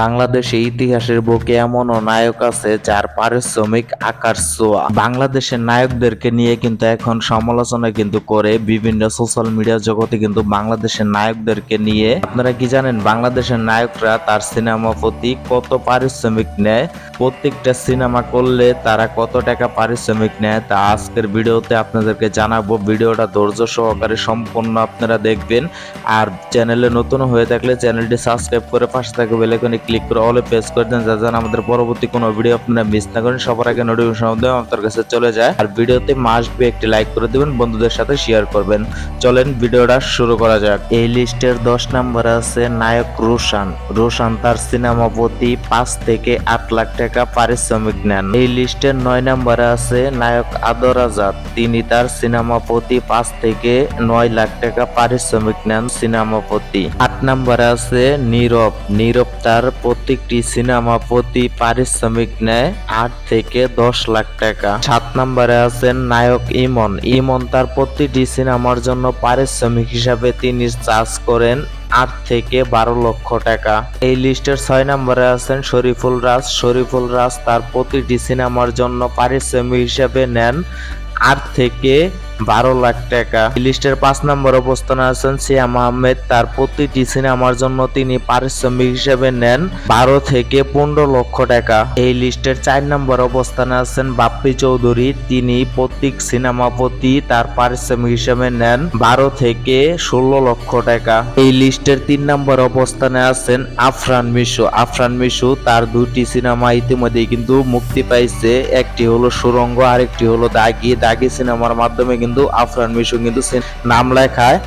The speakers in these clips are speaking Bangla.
বাংলাদেশে ইতিহাসের বুকে এমনও নায়ক আছে যার পারিশ্রমিক আকার ছোঁয়া। বাংলাদেশের নায়কদেরকে নিয়ে কিন্তু এখন সমালোচনা কিন্তু করে বিভিন্ন সোশ্যাল মিডিয়া জগতে কিন্তু বাংলাদেশের নায়কদেরকে নিয়ে। আপনারা কি জানেন, বাংলাদেশের নায়করা তার সিনেমা প্রতি কত পারিশ্রমিক নেয়? প্রত্যেকটা সিনেমা করলে তারা কত টাকা পারিশ্রমিক নেয় তা আজকের ভিডিওতে আপনাদেরকে জানাব। ভিডিওটা ধৈর্য সহকারে সম্পূর্ণ আপনারা দেখবেন। আর চ্যানেলে নতুন হয়ে থাকলে চ্যানেলটি সাবস্ক্রাইব করে পাশে থাকা বেলাইকনে ক্লিক করে অলে প্রেস করে দেন যা যেন আমাদের পরবর্তী কোনো ভিডিও আপনারা মিস না করেন। সবার আগে নোটিফিকেশন দেওয়া আপনার কাছে চলে যায়। আর ভিডিওতে মাস্ট বি একটি লাইক করে দিবেন, বন্ধুদের সাথে শেয়ার করবেন। চলেন ভিডিওটা শুরু করা যাক। এই লিস্টের দশ নম্বরে আছে নায়ক রোশান। রোশান তার সিনেমা প্রতি পাঁচ থেকে আট লাখ টাকা পারিশ্রমিক নেন। এই লিস্টের নয় নম্বরে আছে নায়ক আদর আজাদ। তিনি তার সিনেমা প্রতি পাঁচ থেকে নয় লাখ টাকা পারিশ্রমিক নেন সিনেমা প্রতি। নম্বরে আছে, নীরব। নীরব তার প্রত্যেকটি সিনেমা প্রতি পারিশ্রমিক নেয় আট থেকে দশ লাখ টাকা। সাত নম্বরে আছেন নায়ক ইমন। ইমন তার প্রতিটি সিনেমার জন্য পারিশ্রমিক হিসাবে তিনি চার্জ করেন আট থেকে বারো লক্ষ টাকা। এই লিস্টের ছয় নম্বরে আছেন শরীফুল রাজ। শরীফুল রাজ তার প্রতিটি সিনেমার জন্য পারিশ্রমিক হিসাবে নেন আট থেকে বারো লাখ টাকা। লিস্টের পাঁচ নম্বর অবস্থানে আছেন সিয়াম আহমেদ। তার প্রতিটি সিনেমার জন্য তিনি পারিশ্রমিক হিসেবে নেন বারো থেকে পনেরো লক্ষ টাকা। এই লিস্টের চার নম্বর অবস্থানে আছেন বাপ্পি চৌধুরী। তিনি প্রত্যেক সিনেমা প্রতি তার পারিশ্রমিক হিসেবে নেন বারো থেকে ষোলো লক্ষ টাকা। এই লিস্টের তিন নম্বর অবস্থানে আছেন আফরান মিশু। আফরান মিশু তার দুটি সিনেমা ইতিমধ্যেই কিন্তু মুক্তি পাইছে। একটি হলো সুরঙ্গ, আরেকটি হলো দাগি। দাগি সিনেমার মাধ্যমে কিন্তু আফরান মিশু কিন্তু নাম লেখায়।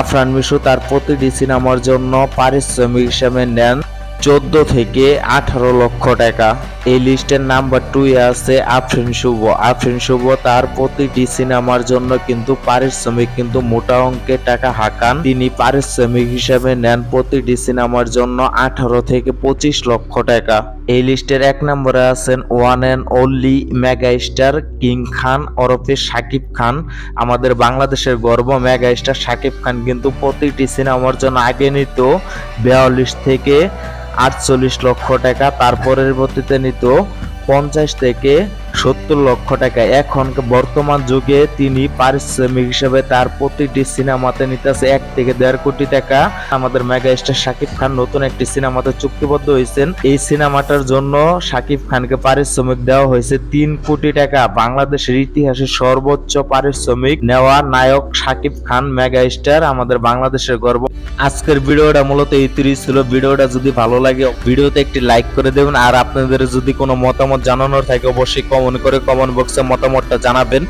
আফরান মিশু তার প্রতিটি সিনেমার জন্য পারিশ্রমিক হিসেবে নেন। চোদ্দ থেকে আঠারো লক্ষ টাকা। এই লিস্টের নাম্বার টু এ আছে আফরিন শুভ। আফরিন শুভ তার প্রতিটি সিনেমার জন্য কিন্তু পারিশ্রমিক, কিন্তু মোটা অঙ্কের টাকা হাঁকান। তিনি পারিশ্রমিক হিসেবে নেন প্রতিটি সিনেমার জন্য আঠারো থেকে পঁচিশ লক্ষ টাকা। এই লিস্টের এক নম্বরে আছেন one and only mega star king Khan, ওরফে সাকিব খান। আমাদের বাংলাদেশের গর্ব মেগা স্টার সাকিব খান কিন্তু প্রতিটি সিনেমার জন্য আগে নিত বিয়াল্লিশ থেকে আটচল্লিশ লক্ষ টাকা তার পরবর্তীতে নিত পঞ্চাশ থেকে সত্তর লক্ষ টাকা। এখন বর্তমান যুগে তিনি পারিশ্রমিক হিসেবে তার প্রতিটি সিনেমাতে নিতেছে এক থেকে দেড় কোটি টাকা। আমাদের মেগা স্টার শাকিব খান নতুন একটি সিনেমাতে চুক্তিবদ্ধ হয়েছেন। এই সিনেমাটার জন্য শাকিব খানকে পারিশ্রমিক দেওয়া হয়েছে তিন কোটি টাকা। বাংলাদেশের ইতিহাসে সর্বোচ্চ পারিশ্রমিক নেওয়া নায়ক শাকিব খান মেগা স্টার আমাদের বাংলাদেশের গর্ব। আজকের ভিডিওটা মূলত এই তিরিশ ছিল। ভিডিওটা যদি ভালো লাগে, ভিডিওতে একটি লাইক করে দেবেন। আর আপনাদের যদি কোনো মতামত জানানোর থাকে, অবশ্যই কমেন্ট করে কমেন্ট বক্সে মতামতটা জানাবেন।